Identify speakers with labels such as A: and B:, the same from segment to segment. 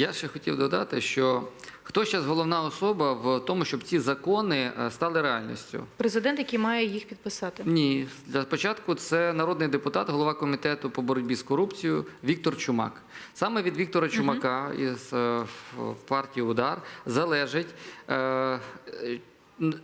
A: Я ще хотів додати, що хто зараз головна особа в тому, щоб ці закони е, стали реальністю?
B: Президент, який має їх підписати.
A: Ні, для початку це народний депутат, голова комітету по боротьбі з корупцією Віктор Чумак. Саме від Віктора Чумака із е, партії Удар залежить.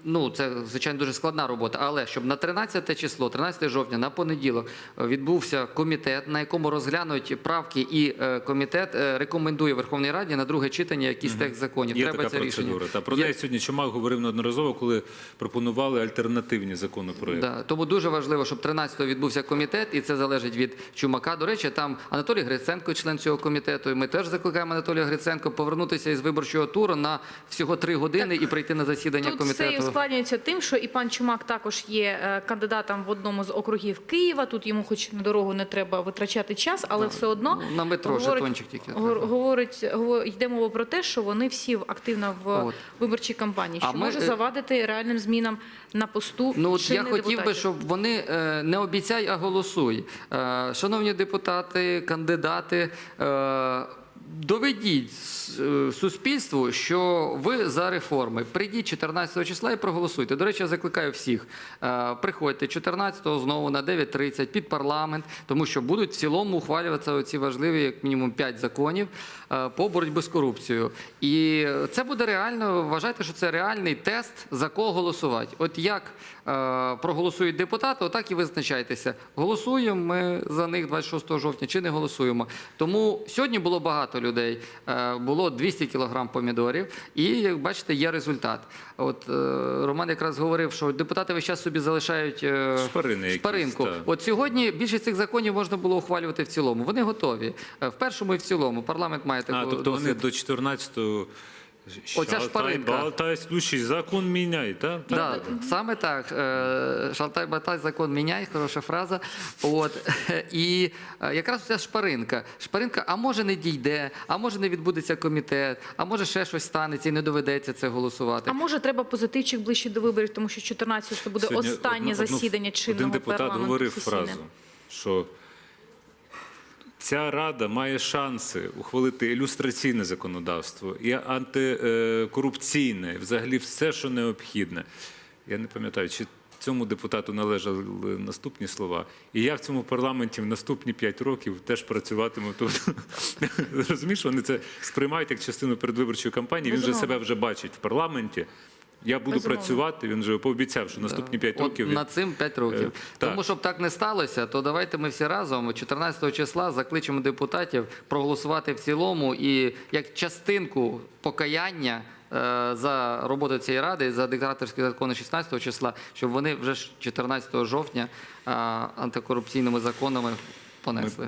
A: Ну, це звичайно дуже складна робота, але щоб на 13 число, 13 жовтня, на понеділок, е, відбувся комітет, на якому розглянуть правки, і е, комітет е, рекомендує Верховній Раді на друге читання якийсь текст законів.
C: Є
A: Треба
C: така
A: це рішення.
C: Та про
A: Є-
C: неї сьогодні Чумак говорив неодноразово, коли пропонували альтернативні законопроекти.
A: Да, тому дуже важливо, щоб 13-го відбувся комітет, і це залежить від Чумака. До речі, там Анатолій Гриценко, член цього комітету. І ми теж закликаємо Анатолія Гриценко повернутися із виборчого туру на всього три години і прийти на засідання
B: Тут все і ускладнюється тим, що і пан Чумак також є е, кандидатом в одному з округів Києва. Тут йому, хоч на дорогу не треба витрачати час, але все одно
A: Ну, на метро жетончик тільки
B: говорить, говор- йде мова про те, що вони всі активно в
A: От.
B: виборчій кампанії, що може
A: е,
B: завадити реальним змінам на посту.
A: Ну от я хотів би, щоб вони е, не обіцяй, а голосуй. Шановні депутати, кандидати. Доведіть е, суспільству, що ви за реформи. Прийдіть 14 числа і проголосуйте. До речі, я закликаю всіх. е, Приходьте 14-го знову на 9.30 під парламент, тому що будуть в цілому ухвалюватися ці важливі, як мінімум, 5 законів е, по боротьбі з корупцією. І це буде реально. Вважайте, що це реальний тест за кого голосувати. От як проголосують депутати, отак і визначайтеся. Голосуємо ми за них 26 жовтня чи не голосуємо. Тому сьогодні було багато людей. Е, було 200 кілограм помідорів, і як бачите, є результат. От е, Роман якраз говорив, що депутати весь час собі залишають е,
C: Шпарини
A: шпаринку.
C: Якісь,
A: От сьогодні більшість цих законів можна було ухвалювати в цілому. Вони готові. В першому і в цілому. Парламент має таку
C: А, тобто вони до 14-го
A: Оця шпаринка.
C: Болтай, слушай, закон міняй, так?
A: Да, саме так. Е, Шалтай батай закон міняй, хороша фраза. От і е, якраз ця шпаринка. Шпаринка, а може не дійде, а може не відбудеться комітет, а може ще щось станеться і не доведеться це голосувати.
B: А може треба позитивчик ближче до виборів, тому що 14 це буде
C: Сьогодні
B: останнє
C: одну- одну-
B: засідання чинного
C: Один депутат
B: парламенту
C: говорив
B: сесійне.
C: фразу, що ця рада має шанси ухвалити ілюстраційне законодавство і антикорупційне, взагалі все, що необхідне. Я не пам'ятаю, чи цьому депутату належали наступні слова. І я в цьому парламенті в наступні 5 років теж працюватиму тут. Розумієш, вони це сприймають як частину передвиборчої кампанії. Він вже себе вже бачить в парламенті. Я буду
B: Безумовно.
C: працювати. Він вже пообіцяв, що наступні 5 років він-
A: над цим 5 років.
C: Е, так.
A: Тому щоб так не сталося, то давайте ми всі разом 14 числа закличемо депутатів проголосувати в цілому і як частинку покаяння. е, За роботу цієї ради за диктаторські закони 16 числа, щоб вони вже ж 14 жовтня е, антикорупційними законами понесли.